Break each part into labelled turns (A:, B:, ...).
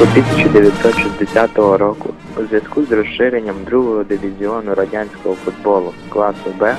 A: Влітку 1960 року у зв'язку з розширенням другого дивізіону радянського футболу класу Б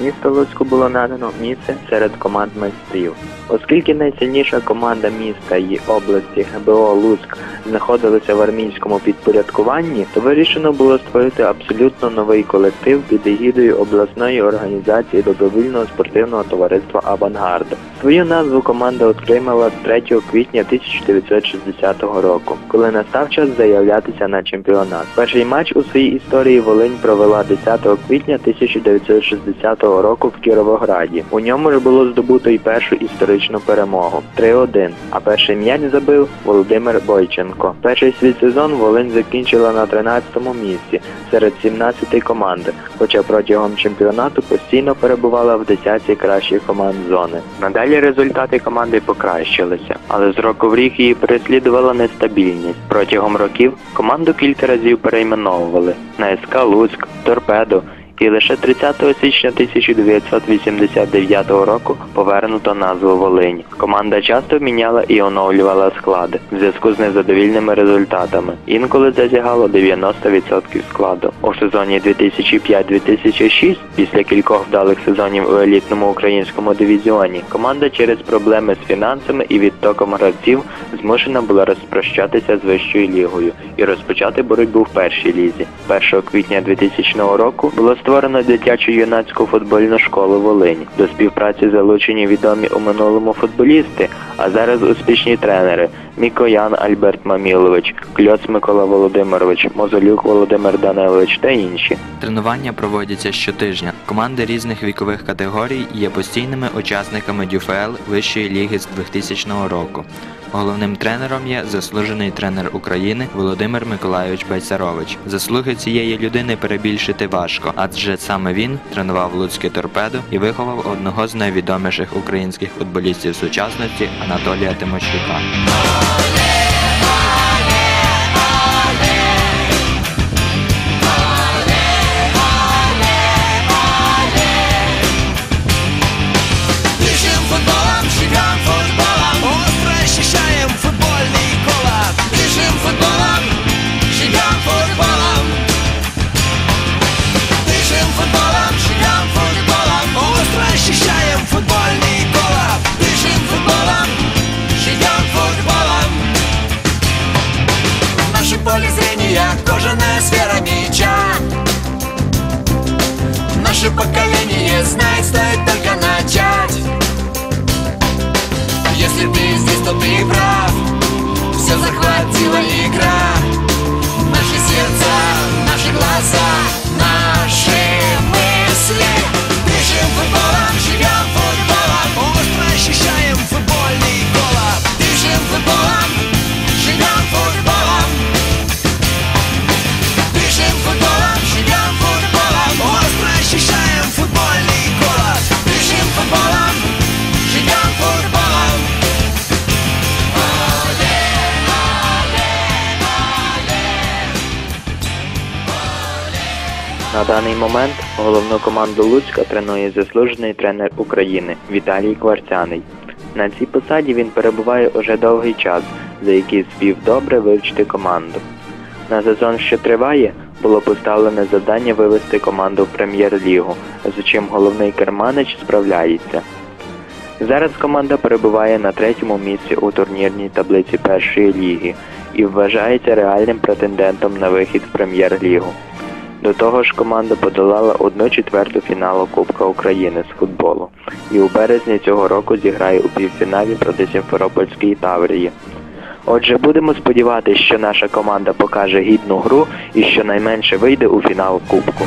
A: місто Луцьку було надано місце серед команд майстрів. Оскільки найсильніша команда міста і області ГБО Луцьк знаходилася в армійському підпорядкуванні, то вирішено було створити абсолютно новий колектив під егідою обласної організації добровільного спортивного товариства Авангард. Свою назву команда отримала 3 квітня 1960 року, коли настав час заявлятися на чемпіонат. Перший матч у своїй історії Волинь провела 10 квітня 1960 року в Кіровограді. У ньому ж було здобуто і першу історичну перемогу 3-1, а перший м'яч забив Володимир Бойченко. Перший свій сезон Волинь закінчила на 13-му місці серед 17 команд, хоча протягом чемпіонату постійно перебувала в десятці кращих команд зони. Надалі результати команди покращилися, але з року в рік її переслідувала нестабільність. Протягом років команду кілька разів перейменовували на СК Луцьк, Торпедо. І лише 30 січня 1989 року повернуто назву Волинь. Команда часто міняла і оновлювала склади в зв'язку з незадовільними результатами. Інколи засягало 90% складу. У сезоні 2005-2006, після кількох вдалих сезонів у елітному українському дивізіоні, команда через проблеми з фінансами і відтоком гравців змушена була розпрощатися з вищою лігою і розпочати боротьбу в першій лізі. 1 квітня 2000 року було створено дитячу юнацьку футбольну школу Волині. До співпраці залучені відомі у минулому футболісти, а зараз успішні тренери Мікоян Альберт Мамілович, Кльоц Микола Володимирович, Мозолюк Володимир Данилович та інші.
B: Тренування проводяться щотижня. Команди різних вікових категорій є постійними учасниками ДЮФЛ Вищої ліги з 2000 року. Головним тренером є заслужений тренер України Володимир Миколайович Байцарович. Заслуги цієї людини перебільшити важко, адже саме він тренував Луцьке торпедо і виховав одного з найвідоміших українських футболістів сучасності Анатолія Тимощука.
C: Наше поколение знает, стоит только начать. Если ты здесь, то ты прав. Все захватила игра
A: На даний момент головну команду Луцька тренує заслужений тренер України Віталій Кварцяний. На цій посаді він перебуває уже довгий час, за який спів добре вивчити команду. На сезон, що триває, було поставлене завдання вивести команду в прем'єр-лігу, з чим головний керманич справляється. Зараз команда перебуває на третьому місці у турнірній таблиці першої ліги і вважається реальним претендентом на вихід в прем'єр-лігу. До того ж, команда подолала одну четверту фіналу Кубка України з футболу і у березні цього року зіграє у півфіналі проти Сімферопольської Таврії. Отже, будемо сподіватися, що наша команда покаже гідну гру і щонайменше вийде у фінал Кубку.